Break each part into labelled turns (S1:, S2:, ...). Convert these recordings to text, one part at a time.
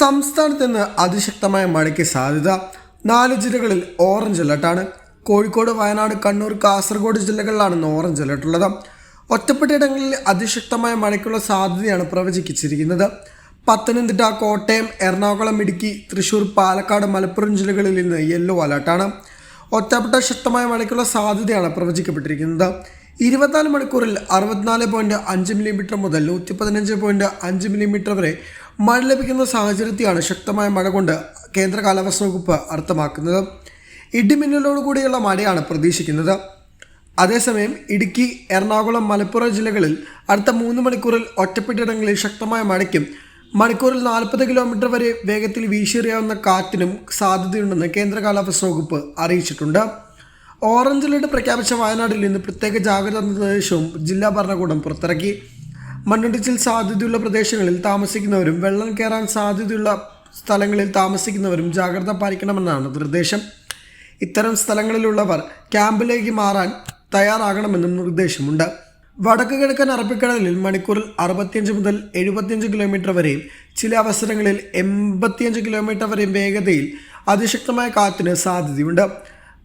S1: സംസ്ഥാനത്ത് നിന്ന് അതിശക്തമായ മഴയ്ക്ക് സാധ്യത നാല് ജില്ലകളിൽ ഓറഞ്ച് അലർട്ടാണ് കോഴിക്കോട് വയനാട് കണ്ണൂർ കാസർഗോഡ് ജില്ലകളിലാണ് ഇന്ന് ഓറഞ്ച് അലർട്ടുള്ളത് ഒറ്റപ്പെട്ടയിടങ്ങളിൽ അതിശക്തമായ മഴയ്ക്കുള്ള സാധ്യതയാണ് പ്രവചിച്ചിരിക്കുന്നത് പത്തനംതിട്ട കോട്ടയം എറണാകുളം ഇടുക്കി തൃശൂർ പാലക്കാട് മലപ്പുറം ജില്ലകളിൽ ഇന്ന് യെല്ലോ അലർട്ടാണ് ഒറ്റപ്പെട്ട ശക്തമായ മഴയ്ക്കുള്ള സാധ്യതയാണ് പ്രവചിക്കപ്പെട്ടിരിക്കുന്നത് ഇരുപത്തിനാല് മണിക്കൂറിൽ അറുപത്തിനാല് പോയിൻറ്റ് അഞ്ച് മില്ലിമീറ്റർ മുതൽ നൂറ്റി പതിനഞ്ച് പോയിൻറ്റ് അഞ്ച് മില്ലിമീറ്റർ വരെ മഴ ലഭിക്കുന്ന സാഹചര്യത്തെയാണ് ശക്തമായ മഴ കൊണ്ട് കേന്ദ്ര കാലാവസ്ഥ വകുപ്പ് അർത്ഥമാക്കുന്നത് ഇടിമിന്നലോടുകൂടിയുള്ള മഴയാണ് പ്രതീക്ഷിക്കുന്നത് അതേസമയം ഇടുക്കി എറണാകുളം മലപ്പുറം ജില്ലകളിൽ അടുത്ത മൂന്ന് മണിക്കൂറിൽ ഒറ്റപ്പെട്ടിടങ്ങളിൽ ശക്തമായ മഴയ്ക്കും മണിക്കൂറിൽ നാൽപ്പത് കിലോമീറ്റർ വരെ വേഗത്തിൽ വീശിയെറിയാവുന്ന കാറ്റിനും സാധ്യതയുണ്ടെന്ന് കേന്ദ്ര കാലാവസ്ഥ വകുപ്പ് അറിയിച്ചിട്ടുണ്ട് ഓറഞ്ച് അലർട്ട് പ്രഖ്യാപിച്ച വയനാട്ടിൽ ഇന്ന് പ്രത്യേക ജാഗ്രതാ നിർദ്ദേശവും ജില്ലാ ഭരണകൂടം പുറത്തിറക്കി മണ്ണിടിച്ചിൽ സാധ്യതയുള്ള പ്രദേശങ്ങളിൽ താമസിക്കുന്നവരും വെള്ളം കയറാൻ സാധ്യതയുള്ള സ്ഥലങ്ങളിൽ താമസിക്കുന്നവരും ജാഗ്രത പാലിക്കണമെന്നാണ് നിർദ്ദേശം ഇത്തരം സ്ഥലങ്ങളിലുള്ളവർ ക്യാമ്പിലേക്ക് മാറാൻ തയ്യാറാകണമെന്നും നിർദ്ദേശമുണ്ട് വടക്കു കിഴക്കൻ അറബിക്കടലിൽ മണിക്കൂറിൽ അറുപത്തിയഞ്ച് മുതൽ എഴുപത്തിയഞ്ച് കിലോമീറ്റർ വരെയും ചില അവസരങ്ങളിൽ എൺപത്തിയഞ്ച് കിലോമീറ്റർ വരെയും വേഗതയിൽ അതിശക്തമായ കാറ്റിന് സാധ്യതയുണ്ട്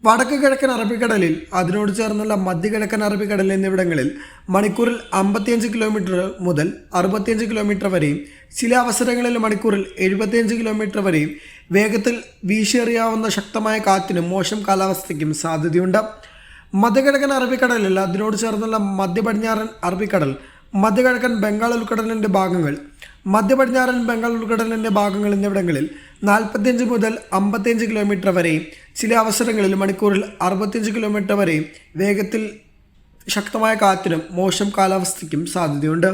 S1: വടക്ക് കിഴക്കൻ അറബിക്കടലിൽ അതിനോട് ചേർന്നുള്ള മധ്യകിഴക്കൻ അറബിക്കടൽ എന്നിവിടങ്ങളിൽ മണിക്കൂറിൽ അമ്പത്തിയഞ്ച് കിലോമീറ്റർ മുതൽ അറുപത്തിയഞ്ച് കിലോമീറ്റർ വരെയും ചില അവസരങ്ങളിൽ മണിക്കൂറിൽ എഴുപത്തിയഞ്ച് കിലോമീറ്റർ വരെയും വേഗത്തിൽ വീശേറിയാവുന്ന ശക്തമായ കാറ്റിനും മോശം കാലാവസ്ഥയ്ക്കും സാധ്യതയുണ്ട് മധ്യകിഴക്കൻ അറബിക്കടലിൽ അതിനോട് ചേർന്നുള്ള മധ്യ പടിഞ്ഞാറൻ അറബിക്കടൽ മധ്യകിഴക്കൻ ബംഗാൾ ഉൾക്കടലിൻ്റെ ഭാഗങ്ങൾ മധ്യപടിഞ്ഞാറൻ ബംഗാൾ ഉൾക്കടലിൻ്റെ ഭാഗങ്ങൾ എന്നിവിടങ്ങളിൽ നാൽപ്പത്തിയഞ്ച് മുതൽ അമ്പത്തിയഞ്ച് കിലോമീറ്റർ വരെയും ചില അവസരങ്ങളിൽ മണിക്കൂറിൽ അറുപത്തിയഞ്ച് കിലോമീറ്റർ വരെയും വേഗത്തിൽ ശക്തമായ കാറ്റിനും മോശം കാലാവസ്ഥയ്ക്കും സാധ്യതയുണ്ട്